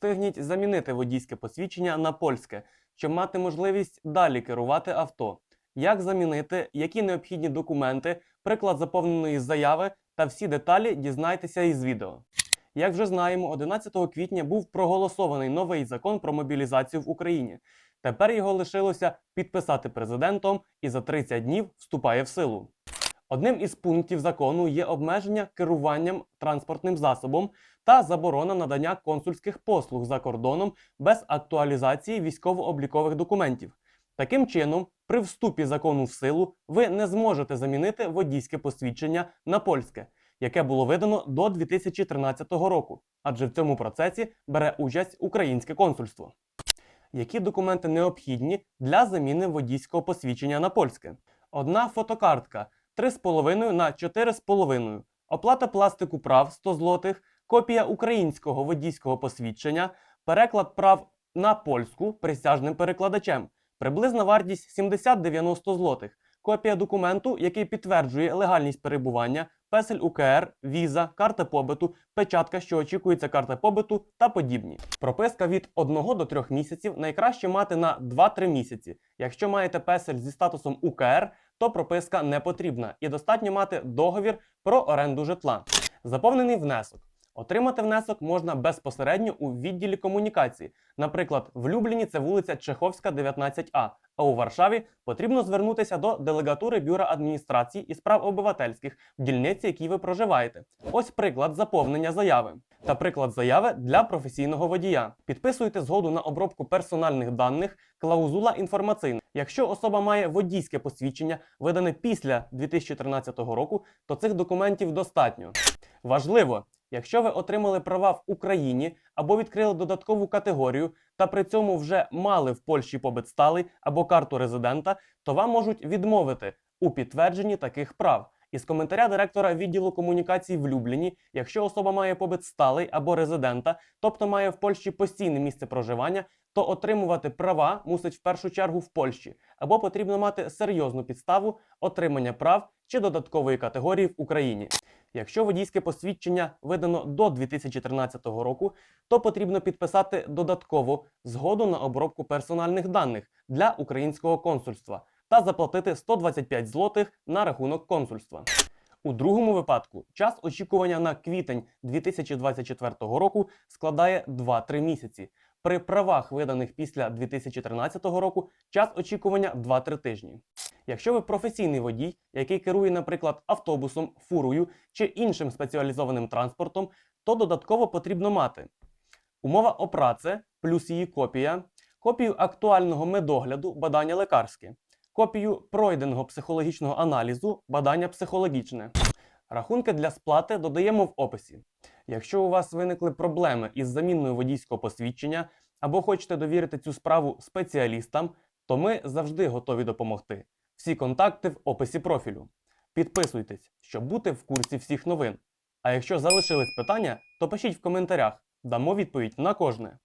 встигніть замінити водійське посвідчення на польське, щоб мати можливість далі керувати авто. Як замінити, які необхідні документи, приклад заповненої заяви та всі деталі дізнайтеся із відео. Як вже знаємо, 11 квітня був проголосований новий закон про мобілізацію в Україні. Тепер його лишилося підписати президентом і за 30 днів вступає в силу. Одним із пунктів закону є обмеження керуванням транспортним засобом та заборона надання консульських послуг за кордоном без актуалізації військово-облікових документів. Таким чином, при вступі закону в силу ви не зможете замінити водійське посвідчення на польське, яке було видано до 2013 року, адже в цьому процесі бере участь українське консульство. Які документи необхідні для заміни водійського посвідчення на польське? Одна фотокартка 3,5 на 4,5, оплата пластику прав 100 злотих, копія українського водійського посвідчення, переклад прав на польську присяжним перекладачем, приблизна вартість 70-90 злотих, копія документу, який підтверджує легальність перебування, песель УКР, віза, карта побиту, печатка, що очікується карта побиту та подібні. Прописка від 1 до 3 місяців найкраще мати на 2-3 місяці. Якщо маєте песель зі статусом УКР, то прописка не потрібна і достатньо мати договір про оренду житла. Заповнений внесок. Отримати внесок можна безпосередньо у відділі комунікації. Наприклад, в Любліні це вулиця Чеховська, 19А, а у Варшаві потрібно звернутися до делегатури бюро адміністрації і справ обивательських в дільниці, якій ви проживаєте. Ось приклад заповнення заяви та приклад заяви для професійного водія. Підписуйте згоду на обробку персональних даних, клаузула інформаційна. Якщо особа має водійське посвідчення, видане після 2013 року, то цих документів достатньо. Важливо, якщо ви отримали права в Україні або відкрили додаткову категорію та при цьому вже мали в Польщі побит сталий або карту резидента, то вам можуть відмовити у підтвердженні таких прав. Із коментаря директора відділу комунікацій в Любліні, якщо особа має побит сталий або резидента, тобто має в Польщі постійне місце проживання, то отримувати права мусить в першу чергу в Польщі, або потрібно мати серйозну підставу отримання прав чи додаткової категорії в Україні. Якщо водійське посвідчення видано до 2013 року, то потрібно підписати додатково згоду на обробку персональних даних для українського консульства та заплатити 125 злотих на рахунок консульства. У другому випадку час очікування на квітень 2024 року складає 2-3 місяці. При правах, виданих після 2013 року, час очікування 2-3 тижні. Якщо ви професійний водій, який керує, наприклад, автобусом, фурою чи іншим спеціалізованим транспортом, то додатково потрібно мати умова о праце плюс її копія, копію актуального медогляду, бадання лекарське, копію пройденого психологічного аналізу, бадання психологічне. Рахунки для сплати додаємо в описі. Якщо у вас виникли проблеми із заміною водійського посвідчення або хочете довірити цю справу спеціалістам, то ми завжди готові допомогти. Всі контакти в описі профілю. Підписуйтесь, щоб бути в курсі всіх новин. А якщо залишились питання, то пишіть в коментарях, дамо відповідь на кожне.